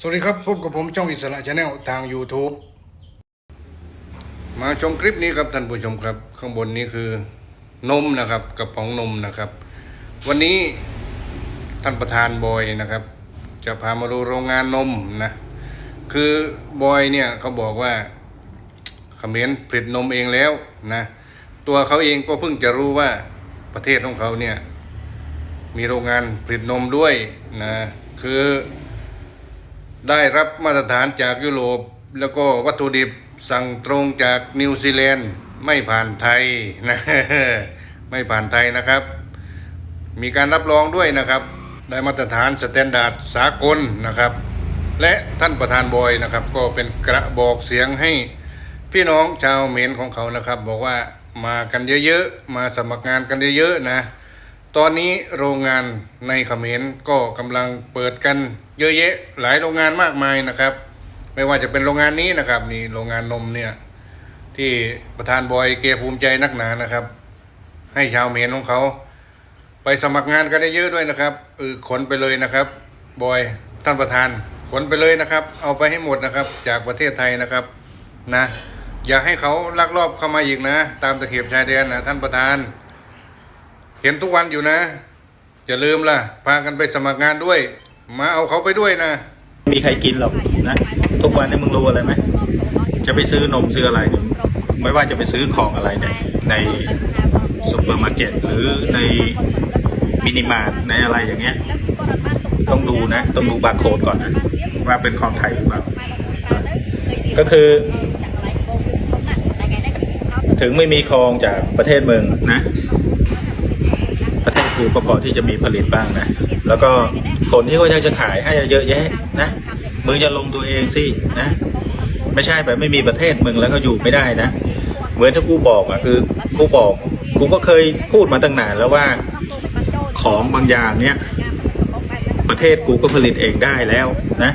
สวัสดีครับพบกับผมช่องอิสระชาแนลทาง YouTube มาชมคลิปนี้ครับท่านผู้ชมครับ ข้างบนนี้คือนมนะครับกระป๋องนมนะครับ วันนี้ท่านประธานบอยนะครับ จะพามาดูโรงงานนมนะ คือบอยเนี่ยเขาบอกว่าเขมรผลิตนมเองแล้วนะ ตัวเขาเองก็เพิ่งจะรู้ว่าประเทศของเขาเนี่ยมีโรงงานผลิตนมด้วยนะคือ ได้รับมาตรฐานจากยุโรป แล้วก็วัตถุดิบสั่งตรงจากนิวซีแลนด์ไม่ผ่านไทยนะไม่ผ่านไทยนะครับ มีการรับรองด้วยนะครับ ได้มาตรฐานสแตนดาร์ดสากลนะครับ และท่านประธานบอยนะครับ ก็เป็นกระบอกเสียงให้พี่น้องชาวเขมรของเขานะครับ บอกว่ามากันเยอะๆ มาสมัครงานกันเยอะๆนะ ตอนนี้โรงงานในเขมรก็กำลังเปิดกันเยอะแยะหลายโรงงานมากมายนะครับ ไม่ว่าจะเป็นโรงงานนี้นะครับนี่โรงงานนมเนี่ยที่ประธานบอยเกภูมิใจนักหนานะครับ ให้ชาวเมรของเขา ไปสมัครงานกันได้เยอะด้วยนะครับเออขนไปเลยนะครับบอยท่านประธานขนไปเลยนะครับ เอาไปให้หมดนะครับ จากประเทศไทยนะครับนะ อย่าให้เขาลักลอบเข้ามาอีกนะ ตามตะเข็บชายแดนนะท่านประธาน เห็นทุกวันอยู่นะ อย่าลืมล่ะ พากันไปสมัครงานด้วย มาเอาเขาไปด้วยนะ มีใครกินหรอกนะ ทุกวันนี้มึงรู้อะไรไหมจะไปซื้อนมซื้ออะไรเนี่ยไม่ว่าจะไปซื้อของอะไรเนี่ยในซูเปอร์มาร์เก็ตหรือในมินิมาร์ทในอะไรอย่างเงี้ย ต้องดูนะ ต้องดูบาร์โค้ดก่อนนะว่าเป็นของไทยหรือเปล่าก็คือถึงไม่มีคลองจากประเทศเมืองนะ คือประกูก็พอที่จะมีผลิตบ้างนะ แล้วก็คนที่เขาอยากจะขายให้เยอะแยะนะมึงจะลงตัวเองสินะ ไม่ใช่แบบไม่มีประเทศมึงแล้วก็อยู่ไม่ได้นะ เหมือนที่กูบอกอะคือกูบอกกูก็เคยพูดมาตั้งนานแล้วว่าของบางอย่างเนี้ยประเทศกูก็ผลิตเองได้แล้วนะ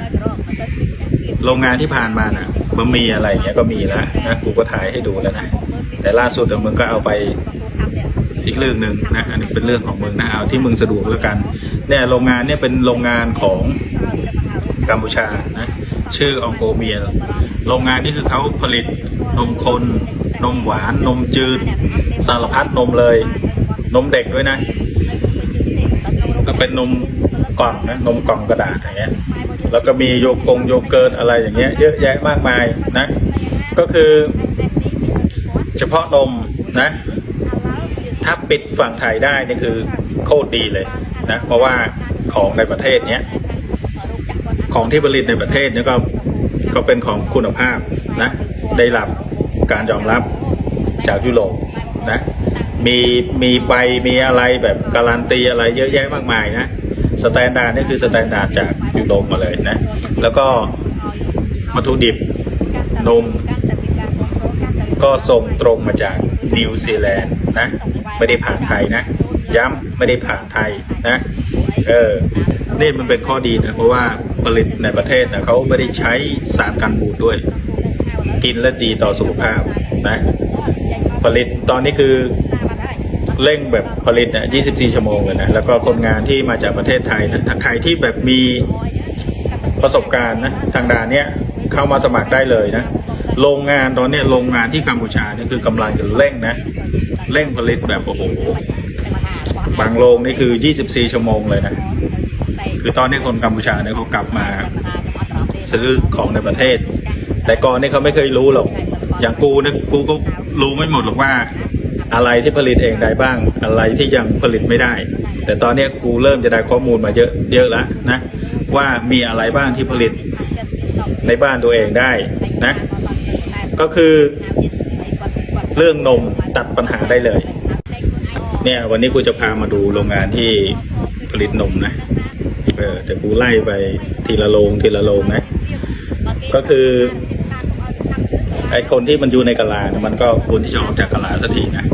โรงงานที่ผ่านมาน่ะมันมีอะไรเงี้ยก็มีแล้วนะกูก็ถ่ายให้ดูแล้วนะแต่ล่าสุดมึงก็เอาไป อีกเรื่องหนึ่งนะอันนี้เป็นเรื่องของเมึงนะเอาที่เมึงสะดวกแล้วกันเนี่ยโรงงานเนี่ยเป็นโรงงานของกัมพูชานะชื่อองโกเมียโรงงานนี่คือเขาผลิตนมคนนมหวานนมจืด สารพัดนมเลย นมเด็กด้วยนะ ก็เป็นนมกล่องนะนมกล่องกระดาษอย่างเงี้ยแล้วก็มีโยกงโยเกิร์ตอะไรอย่างเงี้ยเยอะแยะมากมายนะ ก็คือ เฉพาะนมนะ ถ้าปิดฝั่งไทยได้นี่คือโคตรดีเลยนะเพราะว่าของในประเทศเนี้ยของที่ผลิตในประเทศเนี่ยก็ก็เป็นของคุณภาพนะได้รับการยอมรับจากยุโรปนะมีมีใบมีอะไรแบบการันตีอะไรเยอะแยะมากมายนะสแตนดาร์ดนี่คือสแตนดาร์ดจากยุโรปมาเลยนะแล้วก็วัตถุดิบนม ก็ส่งตรงมาจากนิวซีแลนด์ นะ ไม่ได้ผ่านไทยนะ ย้ำไม่ได้ผ่านไทยนะ เออ นี่มันเป็นข้อดีนะ เพราะว่าผลิตในประเทศนะเขาไม่ได้ใช้สารกันบูดด้วย กินและดีต่อสุขภาพนะ ผลิตตอนนี้คือเร่งแบบผลิตนะ24 ชั่วโมงเลยนะ แล้วก็คนงานที่มาจากประเทศไทยนะถ้าใครที่แบบมีประสบการณ์นะทางด้านเนี้ยเข้ามาสมัครได้เลยนะ โรงงานตอนนี้โรงงานที่กัมพูชานี่คือกำลังจะเร่งนะ เร่งผลิตแบบโอ้โหบางโรงนี่คือ 24 ชั่วโมงเลยนะ คือตอนนี้คนกัมพูชาเนี่ยเขากลับมาซื้อของในประเทศ แต่ก่อนนี่เขาไม่เคยรู้หรอก อย่างกูเนี่ยกูก็รู้ไม่หมดหรอกว่า อะไรที่ผลิตเองได้บ้าง อะไรที่ยังผลิตไม่ได้ แต่ตอนนี้กูเริ่มจะได้ข้อมูลมาเยอะเยอะแล้วนะ ว่ามีอะไรบ้างที่ผลิตในบ้านตัวเองได้นะ ก็คือเรื่องนมตัดปัญหาได้เลย เนี่ยวันนี้กูจะพามาดูโรงงานที่ผลิตนมนะเออแต่กูไล่ไปทีละโรงทีละโรงนะ ก็คือไอคนที่มันอยู่ในกะลาเนี่ยมันก็ควรที่จะออกจากกะลาสักทีนะ